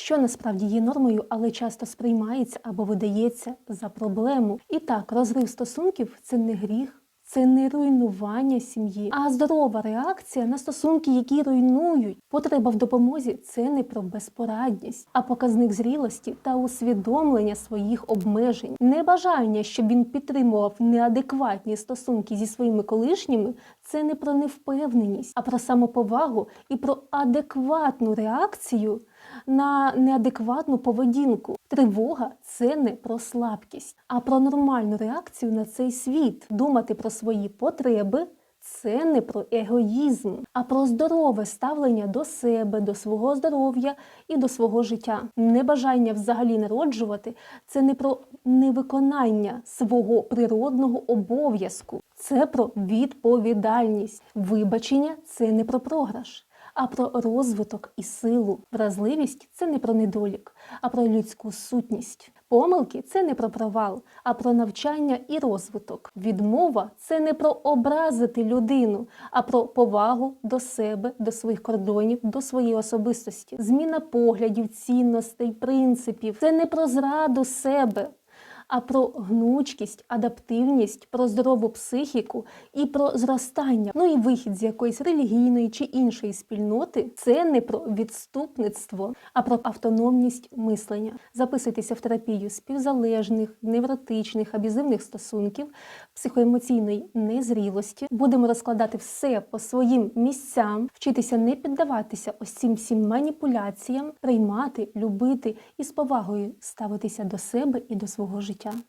що насправді є нормою, але часто сприймається або видається за проблему. І так, розрив стосунків це не гріх. Це не руйнування сім'ї, а здорова реакція на стосунки, які руйнують. Потреба в допомозі це не про безпорадність, а показник зрілості та усвідомлення своїх обмежень. Небажання, щоб він підтримував неадекватні стосунки зі своїми колишніми, це не про невпевненість, а про самоповагу і про адекватну реакцію на неадекватну поведінку. Тривога це не про слабкість, а про нормальну реакцію на цей світ. Думати про свої потреби. Це не про егоїзм, а про здорове ставлення до себе, до свого здоров'я і до свого життя. Небажання взагалі народжувати це не про невиконання свого природного обов'язку, це про відповідальність. Вибачення це не про програш а про розвиток і силу. Вразливість це не про недолік, а про людську сутність. Помилки це не про провал, а про навчання і розвиток. Відмова це не про образити людину, а про повагу до себе, до своїх кордонів, до своєї особистості. Зміна поглядів, цінностей, принципів це не про зраду себе а про гнучкість, адаптивність, про здорову психіку і про зростання. Ну і вихід з якоїсь релігійної чи іншої спільноти це не про відступництво, а про автономність мислення. Записуйтеся в терапію співзалежних, невротичних, абізивних стосунків, психоемоційної незрілості. Будемо розкладати все по своїм місцям, вчитися не піддаватися ось цим всім маніпуляціям, приймати, любити і з повагою ставитися до себе і до свого життя. 시작